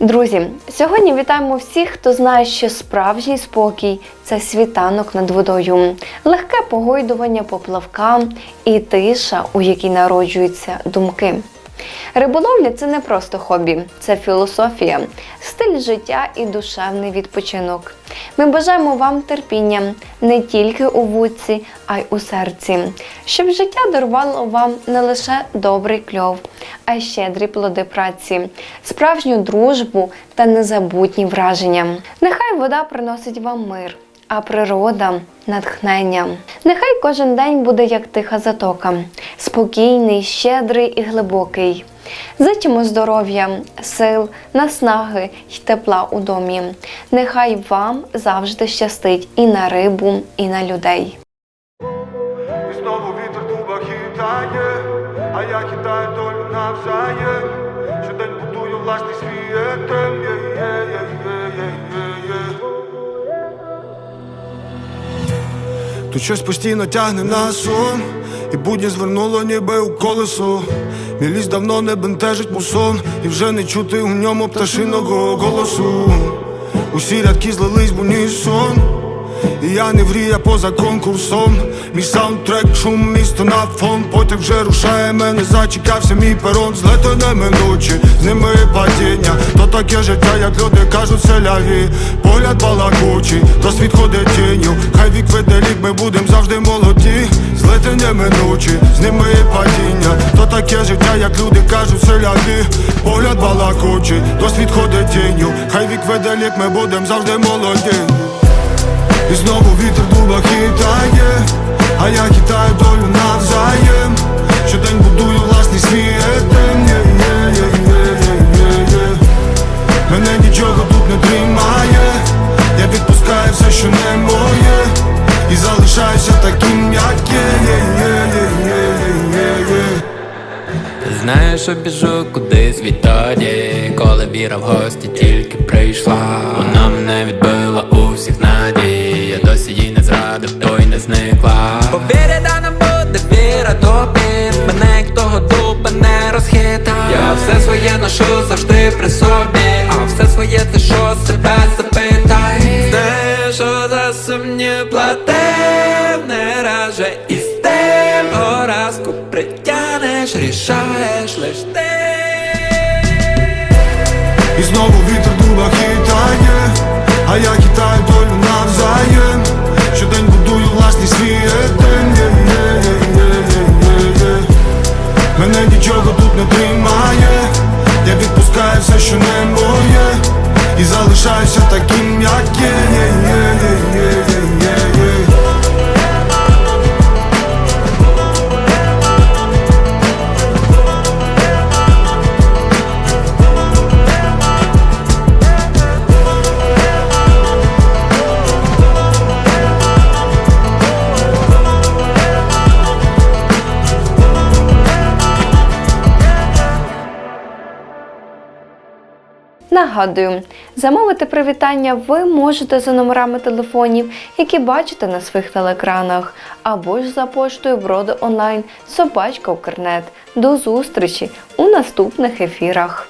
Друзі, сьогодні вітаємо всіх, хто знає, що справжній спокій це світанок над водою, легке погойдування поплавкам і тиша, у якій народжуються думки. Риболовля це не просто хобі, це філософія, стиль життя і душевний відпочинок. Ми бажаємо вам терпіння не тільки у вудці, а й у серці, щоб життя дарувало вам не лише добрий кльов, а й щедрі плоди праці, справжню дружбу та незабутні враження. Нехай вода приносить вам мир. А природа натхнення. Нехай кожен день буде як тиха затока, спокійний, щедрий і глибокий. Зичимо здоров'я, сил, наснаги й тепла у домі. Нехай вам завжди щастить і на рибу, і на людей. І знову вітер дуба хитає, а я хитаю долю навзаєм. Щодень будую власний свій етем. Тут щось постійно тягне на сон, і будні звернуло ніби у колесо. Мій ліс давно не бентежить мусон, і вже не чути у ньому пташиного голосу. Усі рядки злились бо ні унісон. І я не врія поза конкурсом. Мій саундтрек, шум, місто на фон. Потяг вже рушає мене, зачекався мій перон. Злети неминучі, з ними падіння. То таке життя, як люди кажуть, селяві. Погляд балакучий, то світ ходить тінню. Хай вік веде лік, ми будем завжди молоді. Злети неминучі, з ними падіння. То таке життя, як люди кажуть, селяві. Погляд балакучий, то світ ходить тінню. Хай вік веде лік, ми будем завжди молоді. І знову вітер дуба хитає, а я хитаю долю навзаєм. Щодень будую власний свій етем Є-є-є-є-є-є Мене нічого тут не тримає. Я відпускаю все, що не моє. І залишаюся таким, як є. Є-є-є-є-є-є Знаєш, що біжу кудись відтоді, коли віра в гості тільки прийшла. Вона мене відбила не розхитав. Я все своє ношу завжди при собі. А все своє ти що себе запитай. Знаєш, що за сумні платив не раже і з тим поразку притянеш, рішаєш лиш ти. І знову вітер дуба хитає, а я хитаю долю І залишаюся таким, як є Нагадую, замовити привітання ви можете за номерами телефонів, які бачите на своїх телеекранах, або ж за поштою броди онлайн собачка Укрнет. До зустрічі у наступних ефірах.